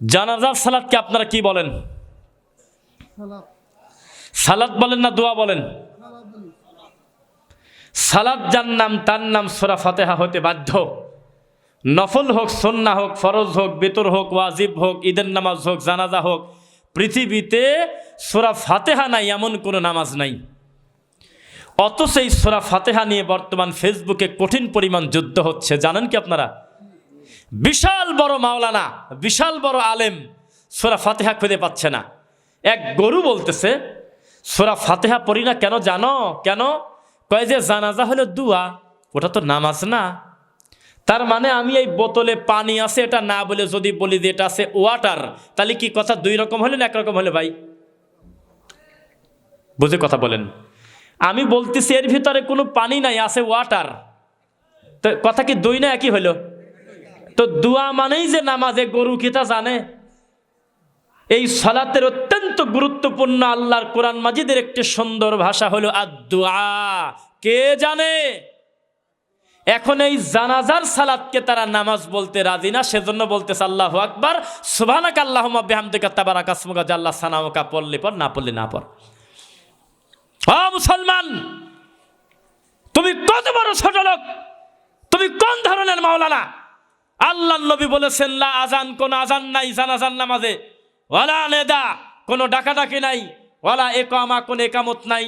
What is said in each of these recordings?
জানাজার সালাদকে আপনারা কি বলেন? সালাদ বলেন না দোয়া বলেন? সালাদ যার নাম, তার নাম সোরা ফাতেহা হতে বাধ্য। নফল হোক, সন্না হোক, ফরজ হোক, বেতর হোক, ওয়াজিব হোক, ঈদের নামাজ হোক, জানাজা হোক, পৃথিবীতে সোরা ফাতেহা নাই, এমন কোনো নামাজ নাই। অত সেই সোরা ফাতেহা নিয়ে বর্তমান ফেসবুকে কঠিন পরিমাণ যুদ্ধ হচ্ছে, জানেন কি আপনারা? বিশাল বড় মাওলানা, বিশাল বড় আলেম সোরা ফাতেহা খুঁজে পাচ্ছে না। এক গরু বলতেছে, সোরা ফাতেহা পড়ি না কেন জানো? কেন? কয় যে জানাজা হলো দুয়া, ওটা তো নামাজ না। তার মানে আমি এই বোতলে পানি আছে, এটা না বলে যদি বলি যে এটা আছে ওয়াটার, তাহলে কি কথা দুই রকম হলে না একরকম হলে ভাই? বুঝে কথা বলেন। আমি বলতেছি এর ভিতরে কোনো পানি নাই, আছে ওয়াটার। তো কথা কি দুই না একই হলো? তো দুয়া মানেই যে নামাজে গরু কি তা জানে? এই সলাতের অত্যন্ত গুরুত্বপূর্ণ আল্লাহর কোরআন মাজিদের একটি সুন্দর ভাষা হলো আদুয়া কে জানে? এখন এই জানাজার সালাদকে তারা নামাজ বলতে রাজি না, সেজন্য বলতেছে আল্লাহ আকবার, সুবহানাক আল্লাহুম্মা বিহামদিকা তাবারাক আসমুকা জাল্লা সানামুকা পড়লে পর না পড়লে না ও মুসলমান, তুমি কত বড় ছোট লোক, তুমি কোন ধরনের মাওলানা? আল্লাহ নবী বলেছেন, লা আজান কোন আজান নাই জানাজান নামাজে। ওয়ালা নেদা, কোনো ডাকাডাকি নাই, ওয়ালা একামা কোন একামত নাই।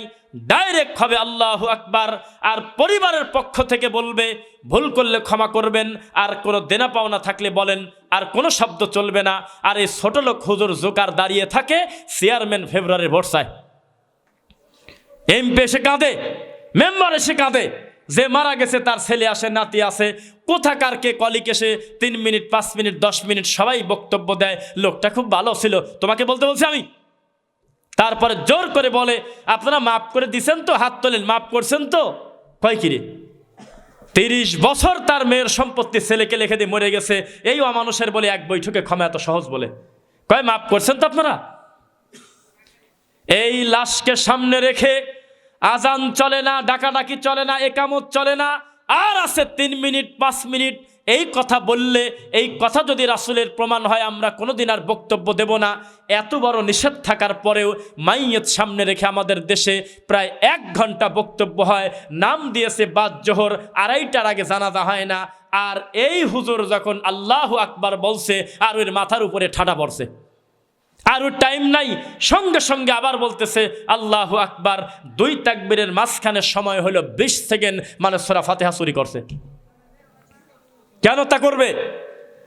ডাইরেক্ট হবে আল্লাহ আকবার। আর পরিবারের পক্ষ থেকে বলবে, ভুল করলে ক্ষমা করবেন। আর কোনো দেনা পাওনা থাকলে বলেন, আর কোনো শব্দ চলবে না। আর এই ছোট লোক হুজুর জোকার দাঁড়িয়ে থাকে চেয়ারম্যান ফেব্রুয়ারির ভরসায়। এমপি এসে কাঁদে, মেম্বার এসে কাঁদে। যে মারা গেছে, তার ছেলে আসে, নাতি আসে, কোথাকার কে কলিক এসে তিন মিনিট, পাঁচ মিনিট, দশ মিনিট সবাই বক্তব্য দেয়। লোকটা খুব ভালো ছিল, তোমাকে বলতে বলছি আমি। তারপরে জোর করে বলে, আপনারা মাফ করে দিছেন তো, হাত তোলেন, মাফ করছেন তো? কয় কিরে তিরিশ বছর তার মেয়ের সম্পত্তি ছেলেকে লেখে দিয়ে মরে গেছে, এই অমানুষের বলে এক বৈঠকে ক্ষমা এত সহজ বলে। কয়, মাফ করছেন তো আপনারা? এই লাশকে সামনে রেখে আজান চলে না, ডাকাডাকি চলে না, একামত চলে না, আর আছে তিন মিনিট, পাঁচ মিনিট। এই কথা বললে, এই কথা যদি রাসুলের প্রমাণ হয়, আমরা কোনোদিন আর বক্তব্য দেব না। এত বড় নিষেধ থাকার পরেও মাইয়ের সামনে রেখে আমাদের দেশে প্রায় এক ঘণ্টা বক্তব্য হয়। নাম দিয়েছে বাদ জোহর, আড়াইটার আগে জানাজা হয় না। আর এই হুজুর যখন আল্লাহ আকবার বলছে, আর ওর মাথার উপরে ঠাডা পড়ছে। আর ওর টাইম নাই। সঙ্গে সঙ্গে আবার বলতেছে, আল্লাহ আকবার। দুই তাকবীরের মাঝখানে সময় হলো বিশ সেকেন্ড। মানে সোরা ফাতেহা চুরি করছে। কেন তা করবে?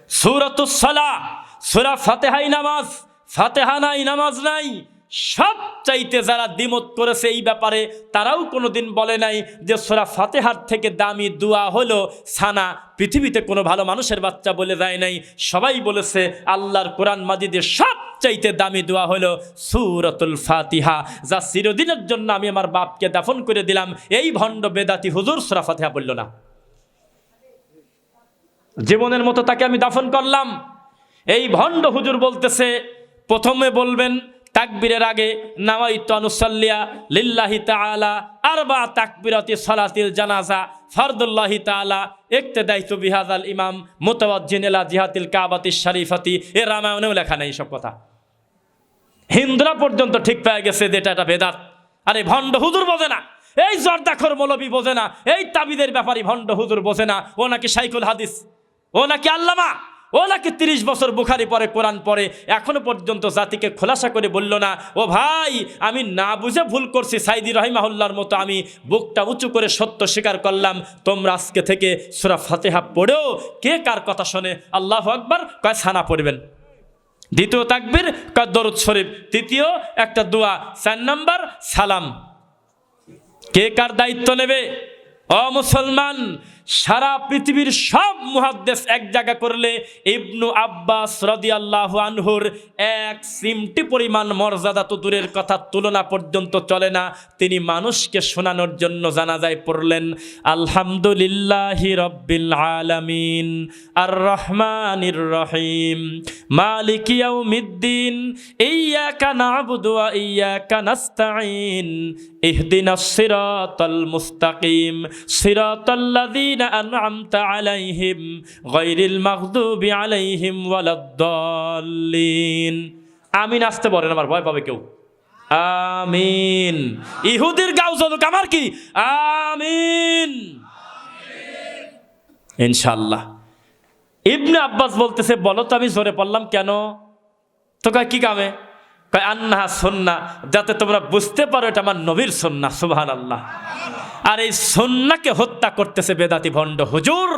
সুরতুসলা সোরা ফাতেহাই নামাজ। ফাতেহা নাই, নামাজ নাই। সব চাইতে যারা দ্বিমত করেছে এই ব্যাপারে, তারাও কোনোদিন বলে নাই যে সোরা ফাতেহার থেকে দামি দোয়া হলো, সানা পৃথিবীতে কোনো ভালো মানুষের বাচ্চা বলে যায় নাই। সবাই বলেছে, আল্লাহর কোরআন মাজিদের সব চাইতে দামি দোয়া হলো সুরতুল ফাতিহা, যা চিরদিনের জন্য আমি আমার বাপকে দাফন করে দিলাম। এই ভণ্ড বেদাতি হুজুর সোরা ফাতেহা বলল না। জীবনের মতো তাকে আমি দাফন করলাম। এই ভণ্ড হুজুর বলতেছে, প্রথমে বলবেন তাকবীরের আগে নাওয়াইত আনুসাল্লিয়া লিল্লাহি তাআলা আরবা তাকবিরাতি সালাতিল জানাজা ফরদুল্লাহি তাআলা ইক্তেদাইতু বিহাজাল ইমাম মুতাওয়াজ্জিন ইলা জিহাতিল কাবাতিশ শরীফাতি এ রামায়ণেও লেখা নেই সব কথা। হিন্দুরা পর্যন্ত ঠিক পেয়ে গেছে যে এটা একটা বেদাত। আরে ভণ্ড হুজুর বোঝে না। এই জর্দাখর মৌলবি বোঝে না। এই তাবিদের ব্যাপারী ভণ্ড হুজুর বোঝে না। ও নাকি সাইকুল হাদিস। ও নাকি আল্লামা। ও নাকি তিরিশ বছর বুখারি পরে কোরআন পরে এখনও পর্যন্ত জাতিকে খোলাসা করে বলল না, ও ভাই, আমি না বুঝে ভুল করছি, সাইদি রহিমাহুল্লার মতো আমি বুকটা উঁচু করে সত্য স্বীকার করলাম। তোমরা আজকে থেকে সুরা ফাতেহা পড়েও কে কার কথা শোনে? আল্লাহ আকবার, কয় ছানা পড়বেন। দ্বিতীয় তাকবির, কয় দরুদ শরীফ। তৃতীয়, একটা দোয়া। চার নাম্বার, সালাম। কে কার দায়িত্ব নেবে? অ মুসলমান সারা পৃথিবীর সব মুহাদ্দেশ এক জায়গা করলে ইবনু আব্বাস রদি আল্লাহ আনহুর এক সিমটি পরিমাণ মর্যাদা তো দূরের কথা তুলনা পর্যন্ত চলে না। তিনি মানুষকে শোনানোর জন্য জানাজায় পড়লেন, আলহামদুলিল্লাহি রব্বিল আলামিন আর রহমানির রহিম মালিকিয়াও মিদ্দিন ইয়া কানাবুদুয়া ইয়া কানাস্তাইন ইহদিনাস সিরাতাল মুস্তাকিম, সিরাতাল্লাযিন الذين أنعمت عليهم غير المغضوب عليهم ولا الضالين আমিন আসতে পারেন আমার ভয় পাবে কেউ আমিন ইহুদির গাও জলুক আমার কি আমিন ইনশাল্লাহ ইবনে আব্বাস বলতেছে বলো তো আমি জোরে পড়লাম কেন তো কয় কি কামে কয় আন্না সন্না যাতে তোমরা বুঝতে পারো এটা আমার নবীর সন্না সুবহান আল্লাহ আর এই সন্নাকে হত্যা করতেছে বেদাতি ভণ্ড হুজুর,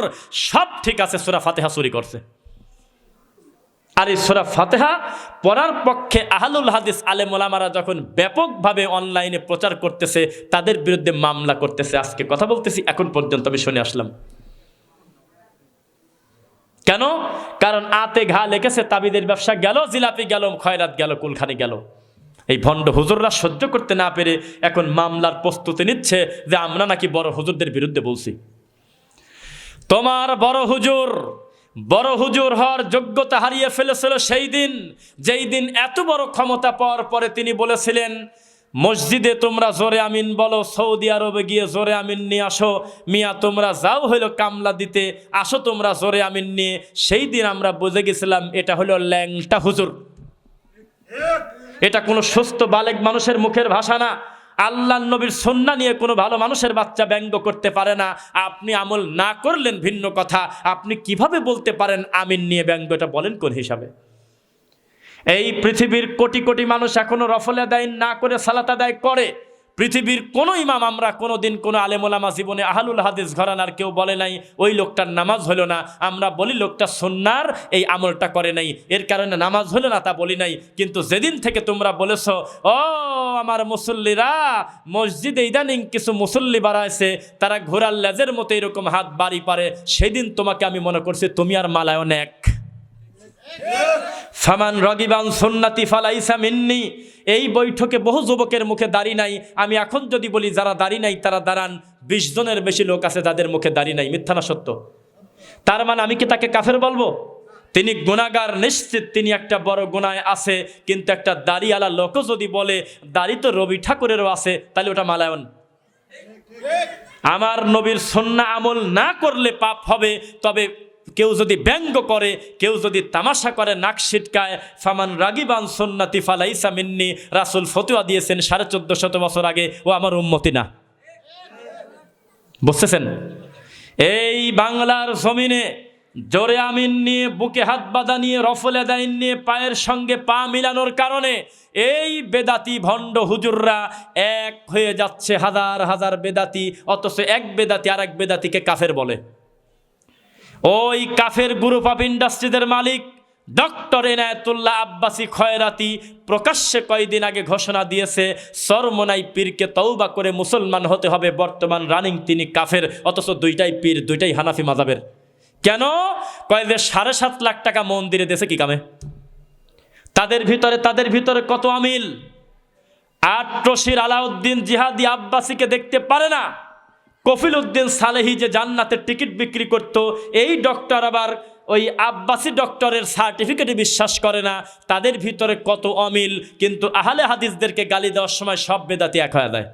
সব ঠিক আছে, সুরা ফাতেহা চুরি করছে। আর এই সুরা ফাতেহা পড়ার পক্ষে আহলুল হাদিস আলেম ওলামারা যখন ব্যাপকভাবে অনলাইনে প্রচার করতেছে, তাদের বিরুদ্ধে মামলা করতেছে। আজকে কথা বলতেছি, এখন পর্যন্ত আমি শুনে আসলাম। কেন? কারণ আতে ঘা লেগেছে, তাবিদের ব্যবসা গেল, জিলাপি গেল, খয়রাত গেল, কুলখানি গেল। এই ভণ্ড হুজুররা সহ্য করতে না পেরে এখন মামলার প্রস্তুতি নিচ্ছে যে আমরা নাকি বড় হুজুরদের বিরুদ্ধে বলছি। তোমার বড় হুজুর বড় হুজুর হওয়ার যোগ্যতা হারিয়ে ফেলেছিল সেই দিন, যেই দিন এত বড় ক্ষমতা পাওয়ার পরে তিনি বলেছিলেন মসজিদে তোমরা জোরে আমিন বলো, সৌদি আরবে গিয়ে জোরে আমিন নিয়ে আসো। মিয়া, তোমরা যাও হইল কামলা দিতে, আসো তোমরা জোরে আমিন নিয়ে। সেই দিন আমরা বুঝে গেছিলাম এটা হলো ল্যাংটা হুজুর। এটা কোনো সুস্থ বালেক মানুষের মুখের ভাষা না। আল্লাহ নবীর সন্না নিয়ে কোনো ভালো মানুষের বাচ্চা ব্যঙ্গ করতে পারে না। আপনি আমল না করলেন ভিন্ন কথা। আপনি কীভাবে বলতে পারেন আমিন নিয়ে ব্যঙ্গ এটা বলেন কোন হিসাবে? এই পৃথিবীর কোটি কোটি মানুষ এখনও রফল আদায় না করে সালাত আদায় করে। পৃথিবীর কোনো ইমাম আমরা কোনো দিন কোনো আলেমোলামা জীবনে আহলুল হাদিস ঘরানার কেউ বলে নাই, ওই লোকটার নামাজ হলো না। আমরা বলি লোকটা সন্ন্যার এই আমলটা করে নাই। এর কারণে নামাজ হলো না তা বলি নাই। কিন্তু যেদিন থেকে তোমরা বলেছ, ও, আমার মুসল্লিরা মসজিদে ইদানিং কিছু মুসল্লি বাড়াইছে, তারা ঘোরার লেজের মতো এরকম হাত বাড়ি পারে, সেদিন তোমাকে আমি মনে করছি তুমি আর মালায়ন এক ফামান রগিবান সন্নাতি ফালাইসা মিন্নি, এই বৈঠকে বহু যুবকের মুখে দাড়ি নাই। আমি এখন যদি বলি যারা দাড়ি নাই, তারা দাঁড়ান। বিশ জনের বেশি লোক আছে যাদের মুখে দাড়ি নাই, মিথ্যা না সত্য? তার মানে আমি কি তাকে কাফের বলব? তিনি গুণাগার নিশ্চিত, তিনি একটা বড় গুণায় আছে, কিন্তু একটা দাড়িওয়ালা লোকও যদি বলে, দাড়ি তো রবি ঠাকুরেরও আছে, তাহলে ওটা মালায়ন। আমার নবীর সন্না আমল না করলে পাপ হবে, তবে কেউ যদি ব্যঙ্গ করে, কেউ যদি তামাশা করে, নাক ছিটকায়, ফামান রাগিবান সন্নাতি ফালাইসা মিন্নি, রাসুল ফতুয়া দিয়েছেন সাড়ে চোদ্দ শত বছর আগে, ও আমার উন্মতি না। বুঝতেছেন? এই বাংলার জমিনে জোরে আমিন নিয়ে, বুকে হাত বাঁধা নিয়ে, রফলে দাইন নিয়ে, পায়ের সঙ্গে পা মিলানোর কারণে এই বেদাতি ভণ্ড হুজুররা এক হয়ে যাচ্ছে হাজার হাজার বেদাতি, অথচ এক বেদাতি আর এক বেদাতিকে কাফের বলে। ওই কাফের গ্রুপ অফ ইন্ডাস্ট্রিদের মালিক, ডক্টর এনায়তুল্লাহ আব্বাসী খয়রাতি প্রকাশ্যে কয়েকদিন আগে ঘোষণা দিয়েছে, সরমনাই পীরকে তৌবা করে মুসলমান হতে হবে। বর্তমান রানিং তিনি কাফের, অথচ দুইটাই পীর, দুইটাই হানাফি মাজাবের কেন? কয় যে সাড়ে সাত লাখ টাকা মন্দিরে দেশে কি কামে? তাদের ভিতরে তাদের ভিতরে কত আমিল? আট্রশির আলাউদ্দিন জিহাদি আব্বাসীকে দেখতে পারে না। কফিল উদ্দিন সালেহি যে জান্নাতের টিকিট বিক্রি করত, এই ডক্টর আবার ওই আব্বাসি ডক্টরের সার্টিফিকেটে বিশ্বাস করে না। তাদের ভিতরে কত অমিল, কিন্তু আহলে হাদিসদেরকে গালি দেওয়ার সময় সব বেদাতি এক হয়ে দেয়